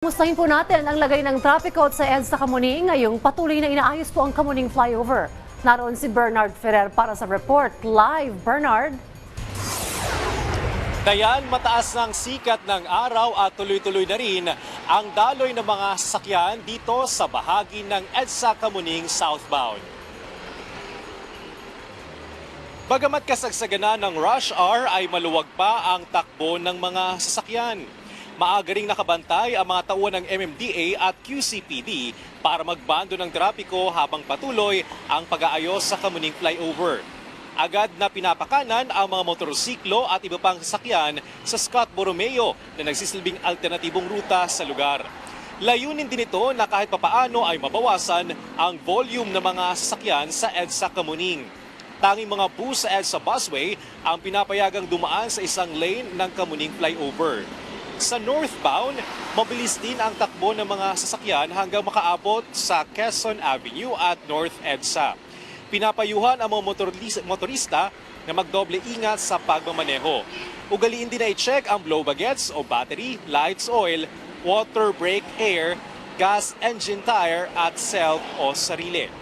Mustahin po natin ang lagay ng traffic code sa EDSA Kamuning ngayong patuloy na inaayos po ang Kamuning flyover. Naroon si Bernard Ferrer para sa report. Live, Bernard. Dayan, mataas ng sikat ng araw at tuloy-tuloy na rin ang daloy ng mga sasakyan dito sa bahagi ng EDSA Kamuning southbound. Bagamat kasagsagana ng rush hour ay maluwag pa ang takbo ng mga sasakyan. Maaga ring nakabantay ang mga tauhan ng MMDA at QCPD para magbando ng trapiko habang patuloy ang pag-aayos sa Kamuning flyover. Agad na pinapakanan ang mga motorsiklo at iba pang sasakyan sa Scott Borromeo na nagsisilbing alternatibong ruta sa lugar. Layunin din ito na kahit papaano ay mabawasan ang volume ng mga sasakyan sa EDSA Kamuning. Tanging mga bus sa EDSA busway ang pinapayagang dumaan sa isang lane ng Kamuning flyover. Sa northbound, mabilis din ang takbo ng mga sasakyan hanggang makaabot sa Quezon Avenue at North EDSA. Pinapayuhan ang mga motorista na magdoble ingat sa pagmamaneho. Ugaliin din na i-check ang blow bagets o battery, lights oil, water brake air, gas engine tire at self o sarili.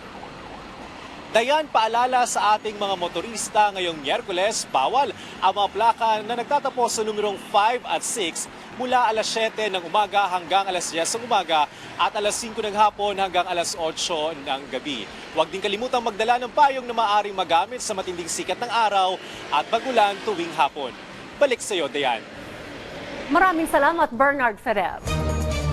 Dayan, paalala sa ating mga motorista ngayong Miyerkules, bawal ang mga plaka na nagtatapos sa numerong 5 at 6 mula alas 7 ng umaga hanggang alas 10 ng umaga at alas 5 ng hapon hanggang alas 8 ng gabi. Huwag din kalimutang magdala ng payong na maaaring magamit sa matinding sikat ng araw at bagulan tuwing hapon. Balik sa iyo, Dayan. Maraming salamat, Bernard Ferrer.